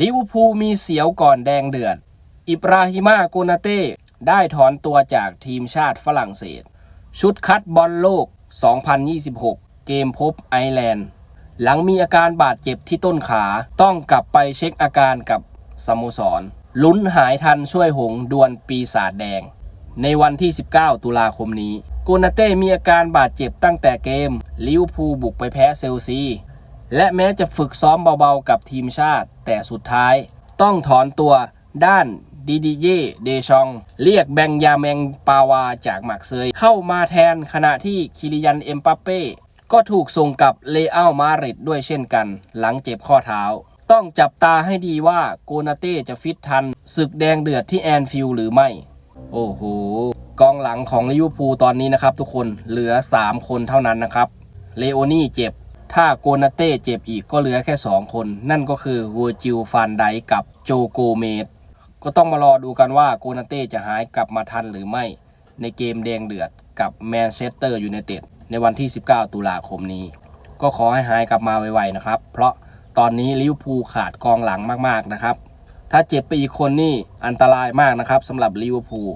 ลิเวอร์พูลมีเสียวก่อนแดงเดือด อิบราฮิมาโกนาเต้ได้ถอนตัวจากทีมชาติฝรั่งเศส ชุดคัดบอลโลก 2026 เกมพบไอร์แลนด์ หลังมีอาการบาดเจ็บที่ต้นขาต้องกลับไปเช็คอาการกับสโมสร ลุ้นหายทันช่วยหงดวลปีศาจแดง ในวันที่ 19 ตุลาคมนี้โกนาเต้มีอาการบาดเจ็บตั้งแต่เกม ลิวพูบุกไปแพ้เซลซี และแม้จะฝึกซ้อมเบาๆกับทีมชาติ แต่สุดท้ายต้องถอนตัวด้านดีดีเย่เดชอง เรียกแบงยาแมงปาวาจากหมักเซย เข้ามาแทนขณะที่คิริยันเอ็มปัปเป้ก็ถูกส่งกับเลอัลมาริดด้วยเช่นกัน หลังเจ็บข้อเท้า ต้องจับตาให้ดีว่าโกนาเต้จะฟิตทันศึกแดงเดือดที่แอนฟิลหรือไม่ โอ้โห กองหลังของลิเวอร์พูลตอนนี้นะครับทุกคนเหลือ 3 คนเท่านั้นนะครับเลโอนี่เจ็บ ถ้าโกนาเต้เจ็บอีกก็เหลือแค่ 2 คน นั่นก็คือเวอร์จิลฟานไดกับโจโกเมสก็ต้องมารอดูกันว่าโกนาเต้จะหายกลับมาทันหรือไม่ ในเกมแดงเดือดกับแมนเชสเตอร์ยูไนเต็ดในวันที่ 19 ตุลาคมนี้ ก็ขอให้หายกลับมาไวๆนะครับ เพราะตอนนี้ลิเวอร์พูลขาดกองหลังมากๆนะครับ ถ้าเจ็บไปอีกคนนี่อันตรายมากนะครับสำหรับลิเวอร์พูล